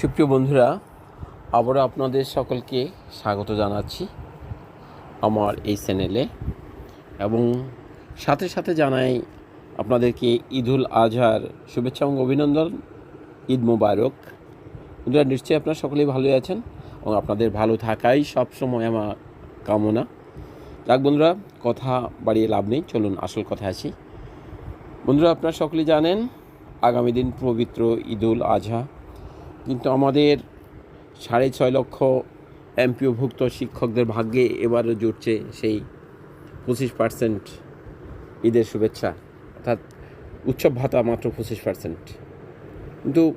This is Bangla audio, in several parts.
সুপ্রিয় বন্ধুরা, আবারও আপনাদের সকলকে স্বাগত জানাচ্ছি আমার এই চ্যানেলে এবং সাথে সাথে জানাই আপনাদেরকে ঈদুল আজহার শুভেচ্ছা এবং অভিনন্দন, ঈদ মোবারক। বন্ধুরা, নিশ্চয়ই আপনারা সকলেই ভালোই আছেন এবং আপনাদের ভালো থাকাই সবসময় আমার কামনা। যাক বন্ধুরা, কথা বাড়িয়ে লাভ নেই, চলুন আসল কথা আসি। বন্ধুরা, আপনারা সকলেই জানেন, আগামী দিন পবিত্র ঈদুল আজহা। কিন্তু আমাদের সাড়ে ছয় লক্ষ এমপিওভুক্ত শিক্ষকদের ভাগ্যে এবারও জুটছে সেই পঁচিশ পার্সেন্ট ঈদের শুভেচ্ছা। অর্থাৎ উৎসব ভাতা মাত্র পঁচিশ পার্সেন্ট। কিন্তু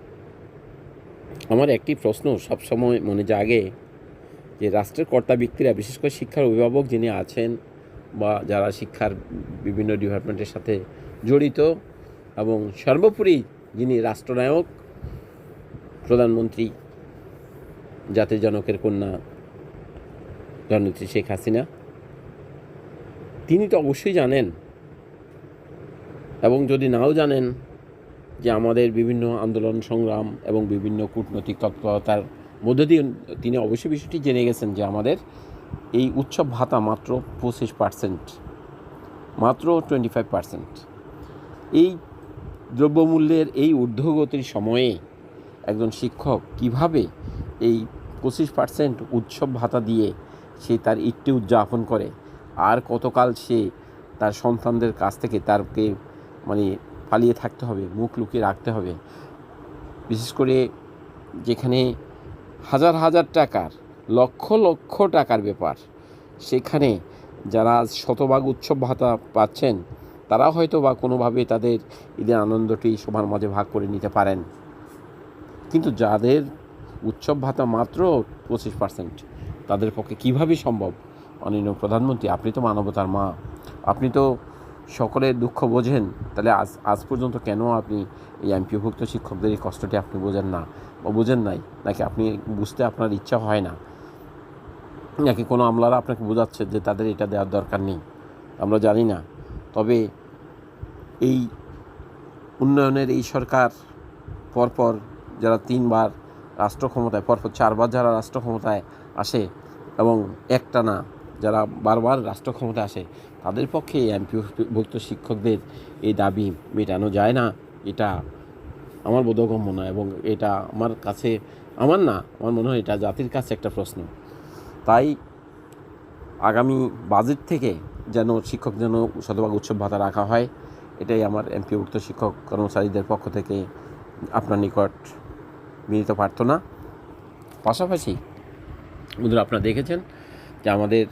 আমার একটি প্রশ্ন সবসময় মনে জাগে যে রাষ্ট্রের কর্তা ব্যক্তিরা বিশেষ করে শিক্ষার অভিভাবক যিনি আছেন বা যারা শিক্ষার বিভিন্ন ডিপার্টমেন্টের সাথে জড়িত এবং সর্বোপরি যিনি রাষ্ট্রনায়ক প্রধানমন্ত্রী জাতির জনকের কন্যা জননেত্রী শেখ হাসিনা, তিনি তো অবশ্যই জানেন এবং যদি নাও জানেন যে আমাদের বিভিন্ন আন্দোলন সংগ্রাম এবং বিভিন্ন কূটনৈতিক তৎপরতার মধ্য দিয়ে তিনি অবশ্যই বিষয়টি জেনে গেছেন যে আমাদের এই উৎসব ভাতা মাত্র পঁচিশ পার্সেন্ট, মাত্র টোয়েন্টি ফাইভ পার্সেন্ট। এই দ্রব্যমূল্যের এই ঊর্ধ্বগতির সময়ে একজন শিক্ষক কীভাবে এই পঁচিশ পার্সেন্ট উৎসব ভাতা দিয়ে সে তার ঈদটি উদযাপন করে? আর কতকাল সে তার সন্তানদের কাছ থেকে তারকে মানে পালিয়ে থাকতে হবে, মুখ লুকিয়ে রাখতে হবে? বিশেষ করে যেখানে হাজার হাজার টাকার, লক্ষ লক্ষ টাকার ব্যাপার, সেখানে যারা শতভাগ উৎসব ভাতা পাচ্ছেন তারা হয়তো বা কোনোভাবে তাদের ঈদের আনন্দটি সবার মাঝে ভাগ করে নিতে পারেন। কিন্তু যাদের উৎসব ভাতা মাত্র পঁচিশ পার্সেন্ট তাদের পক্ষে কীভাবে সম্ভব? মাননীয় প্রধানমন্ত্রী, আপনি তো মানবতার মা, আপনি তো সকলের দুঃখ বোঝেন, তাহলে আজ আজ পর্যন্ত কেন আপনি এই এমপিভুক্ত শিক্ষকদের এই কষ্টটি আপনি বোঝেন না বা বোঝেন নাই? নাকি আপনি বুঝতে আপনার ইচ্ছা হয় না? নাকি কোনো আমলারা আপনাকে বোঝাচ্ছে যে তাদের এটা দেওয়ার দরকার নেই? আমরা জানি না। তবে এই উন্নয়নের এই সরকার পরপর যারা তিনবার রাষ্ট্র ক্ষমতায় পরপর চারবার যারা রাষ্ট্র ক্ষমতায় আসে এবং একটানা যারা বারবার রাষ্ট্র ক্ষমতায় আসে, তাদের পক্ষে এমপিভুক্ত শিক্ষকদের এই দাবি মেটানো যায় না। এটা আমার বোধগম্য না এবং এটা আমার কাছে, আমার না, আমার মনে হয় এটা জাতির কাছে একটা প্রশ্ন। তাই আগামী বাজেট থেকে যেন শিক্ষক যেন শতভাগ উৎসব ভাতা রাখা হয়, এটাই আমার এমপিভুক্ত শিক্ষক কর্মচারীদের পক্ষ থেকে আপনার নিকট বিনীত প্রার্থনা। পাশাপাশি বন্ধুরা আপনারা দেখেছেন যে আমাদের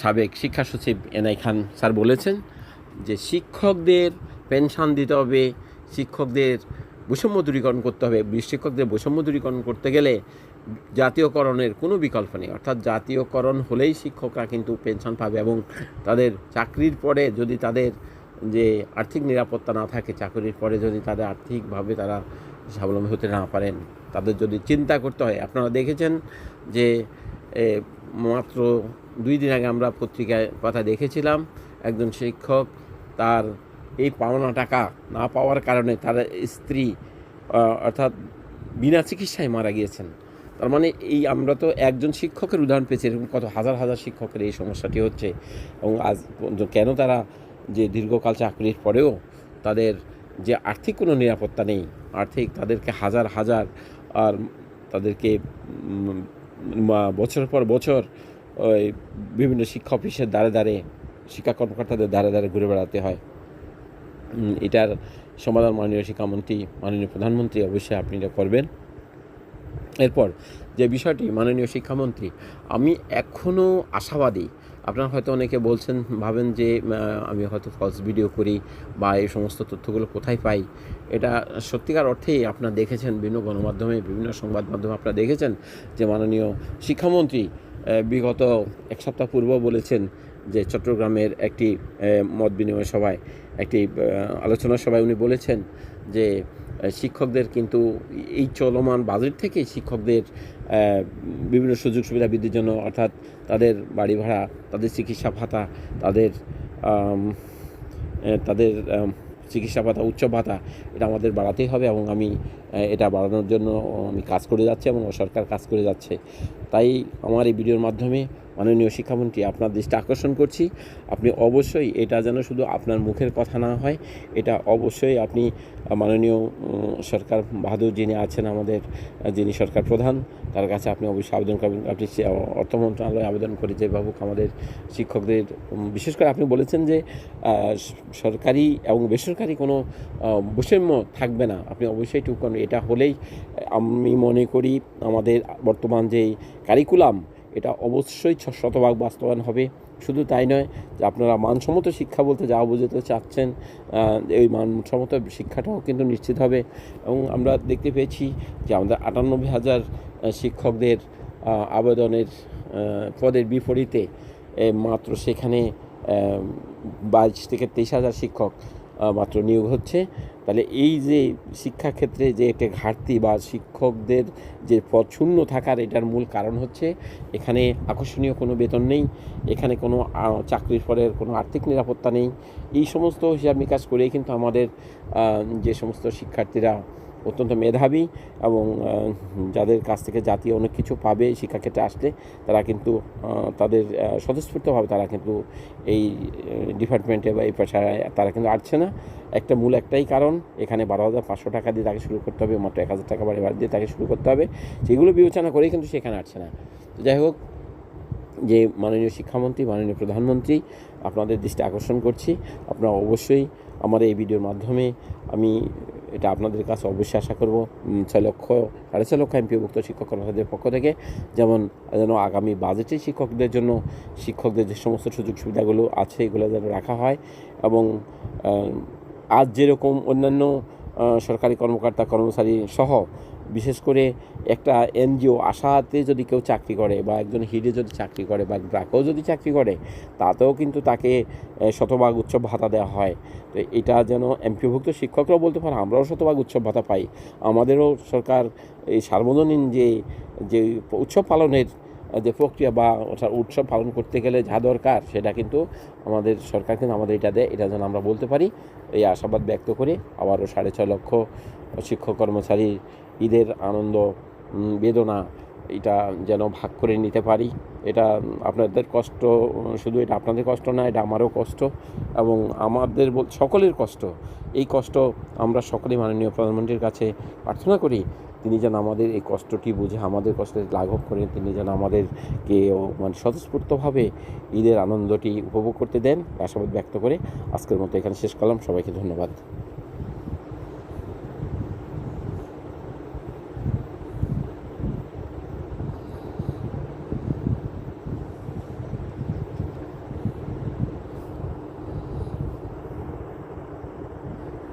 সাবেক শিক্ষা সচিব এনআই খান স্যার বলেছেন যে শিক্ষকদের পেনশন দিতে হবে, শিক্ষকদের বৈষম্য দূরীকরণ করতে হবে। শিক্ষকদের বৈষম্য দূরীকরণ করতে গেলে জাতীয়করণের কোনো বিকল্প নেই। অর্থাৎ জাতীয়করণ হলেই শিক্ষকরা কিন্তু পেনশন পাবে এবং তাদের চাকরির পরে যদি তাদের যে আর্থিক নিরাপত্তা না থাকে, চাকরির পরে যদি তাদের আর্থিকভাবে তারা স্বাবলম্বী হতে না পারেন, তাদের যদি চিন্তা করতে হয়। আপনারা দেখেছেন যে মাত্র দুই দিন আগে আমরা পত্রিকায় কথা দেখেছিলাম, একজন শিক্ষক তার এই পাওনা টাকা না পাওয়ার কারণে তার স্ত্রী অর্থাৎ বিনা চিকিৎসায় মারা গিয়েছেন। তার মানে এই আমরা তো একজন শিক্ষকের উদাহরণ পেয়েছি, এরকম কত হাজার হাজার শিক্ষকের এই সমস্যাটি হচ্ছে। এবং আজ কেন তারা যে দীর্ঘকাল চাকরির পরেও তাদের যে আর্থিক কোনো নিরাপত্তা নেই, আর্থিক তাদেরকে হাজার হাজার আর তাদেরকে বছর পর বছর ওই বিভিন্ন শিক্ষা অফিসের দ্বারে দ্বারে, শিক্ষা কর্মকর্তাদের দ্বারে দ্বারে ঘুরে বেড়াতে হয়। এটার সমাধান মাননীয় শিক্ষামন্ত্রী, মাননীয় প্রধানমন্ত্রী অবশ্যই আপনি এটা করবেন। এরপর যে বিষয়টি, মাননীয় শিক্ষামন্ত্রী, আমি এখনও আশাবাদী, আপনারা হয়তো অনেকে বলছেন, ভাবেন যে আমি হয়তো ফলস ভিডিও করি বা এই সমস্ত তথ্যগুলো কোথায় পাই। এটা সত্যিকার অর্থেই আপনারা দেখেছেন, বিভিন্ন গণমাধ্যমে, বিভিন্ন সংবাদ মাধ্যমে আপনারা দেখেছেন যে, মাননীয় শিক্ষামন্ত্রী বিগত এক সপ্তাহ পূর্ব বলেছেন যে, চট্টগ্রামের একটি মত বিনিময় সভায়, একটি আলোচনা সভায় উনি বলেছেন যে শিক্ষকদের কিন্তু এই চলমান বাজেট থেকে শিক্ষকদের বিভিন্ন সুযোগ সুবিধা বৃদ্ধির জন্য অর্থাৎ তাদের বাড়ি ভাড়া, তাদের চিকিৎসা ভাতা, তাদের তাদের চিকিৎসা ভাতা, উচ্চ ভাতা, এটা আমাদের বাড়াতেই হবে এবং আমি এটা বাড়ানোর জন্য আমি কাজ করে যাচ্ছি এবং সরকার কাজ করে যাচ্ছে। তাই আমার এই ভিডিওর মাধ্যমে মাননীয় শিক্ষামন্ত্রী আপনার দৃষ্টি আকর্ষণ করছি। আপনি অবশ্যই এটা যেন শুধু আপনার মুখের কথা না হয়, এটা অবশ্যই আপনি মাননীয় সরকার বাহাদুর যিনি আছেন আমাদের, যিনি সরকার প্রধান, তার কাছে আপনি অবশ্যই আবেদন করবেন। আপনি অর্থ মন্ত্রণালয়ে আবেদন করে যে বাবুক আমাদের শিক্ষকদের বিশেষ করে আপনি বলেছেন যে সরকারি এবং বেসরকারি কোনো বৈষম্য থাকবে না। আপনি অবশ্যই টুক করুন। এটা হলেই আমি মনে করি আমাদের বর্তমান যে কারিকুলাম এটা অবশ্যই শতভাগ বাস্তবায়ন হবে। শুধু তাই নয় যে আপনারা মানসম্মত শিক্ষা বলতে যা বোঝাতে চাচ্ছেন এই মানসম্মত শিক্ষাটাও কিন্তু নিশ্চিত হবে। এবং আমরা দেখতে পেয়েছি যে আমাদের আটানব্বই হাজার শিক্ষকদের আবেদনের পদের বিপরীতে মাত্র সেখানে বাইশ থেকে তেইশ হাজার শিক্ষক মাত্র নিয়োগ হচ্ছে। তাহলে এই যে শিক্ষাক্ষেত্রে যে একটা ঘাটতি বা শিক্ষকদের যে পদ শূন্য থাকার এটার মূল কারণ হচ্ছে, এখানে আকর্ষণীয় কোনো বেতন নেই, এখানে কোনো চাকরির পরের কোনো আর্থিক নিরাপত্তা নেই। এই সমস্ত হিসাব নিকাশ করেই কিন্তু আমাদের যে সমস্ত শিক্ষার্থীরা অত্যন্ত মেধাবী এবং যাদের কাছ থেকে জাতীয় অনেক কিছু পাবে শিক্ষাক্ষেত্রে আসলে, তারা কিন্তু তাদের স্বতঃস্ফূর্তভাবে তারা কিন্তু এই ডিপার্টমেন্টে বা এই পেশায় তারা কিন্তু আসছে না। একটা মূল একটাই কারণ, এখানে বারো হাজার পাঁচশো টাকা দিয়ে তাকে শুরু করতে হবে, মাত্র এক হাজার টাকা বাড়ি দিয়ে তাকে শুরু করতে হবে। সেগুলো বিবেচনা করেই কিন্তু সেখানে আসছে না। যাই হোক, যে মাননীয় শিক্ষামন্ত্রী, মাননীয় প্রধানমন্ত্রী, আপনাদের দৃষ্টি আকর্ষণ করছি। আপনারা অবশ্যই আমার এই ভিডিওর মাধ্যমে আমি এটা আপনাদের কাছে অবশ্যই আশা করব। ছয় লক্ষ, সাড়ে ছয় লক্ষ এমপিভুক্ত শিক্ষক কর্মচারীদের পক্ষ থেকে। যেমন, যেন আগামী বাজেটে শিক্ষকদের জন্য শিক্ষকদের যে সমস্ত সুযোগ সুবিধাগুলো আছে, এগুলো যেন রাখা হয় এবং আজ যেরকম অন্যান্য সরকারি কর্মকর্তা কর্মচারী সহ বিশেষ করে একটা এনজিও আশাতে যদি কেউ চাকরি করে বা একজন হিডে যদি চাকরি করে বা ব্রাকেও যদি চাকরি করে, তাতেও কিন্তু তাকে শতভাগ উৎসব ভাতা দেওয়া হয়। তো এটা যেন এমপিভুক্ত শিক্ষকরাও বলতে পারে, আমরাও শতভাগ উৎসব ভাতা পাই। আমাদেরও সরকার এই সার্বজনীন যে যে উৎসব পালনের, যে প্রক্রিয়া বা উৎসব পালন করতে গেলে যা দরকার, সেটা কিন্তু আমাদের সরকার কিন্তু আমাদের এটা দেয়। এটা যেন আমরা বলতে পারি, এই আশাবাদ ব্যক্ত করে আবারও সাড়ে ছয় লক্ষ শিক্ষক কর্মচারী ঈদের আনন্দ বেদনা, এটা যেন ভাগ করে নিতে পারি। এটা আপনাদের কষ্ট, শুধু এটা আপনাদের কষ্ট না, এটা আমারও কষ্ট এবং আমাদের সকলের কষ্ট। এই কষ্ট আমরা সকলেই মাননীয় প্রধানমন্ত্রীর কাছে প্রার্থনা করি। তিনি যেন আমাদের এই কষ্টটি বুঝে, আমাদের কষ্টের লাঘব করে তিনি যেন আমাদেরকে মানে স্বতঃস্ফূর্তভাবে ঈদের আনন্দটি উপভোগ করতে দেন। আশাবাদ ব্যক্ত করে আজকের মতো এখানে শেষ করলাম। সবাইকে ধন্যবাদ।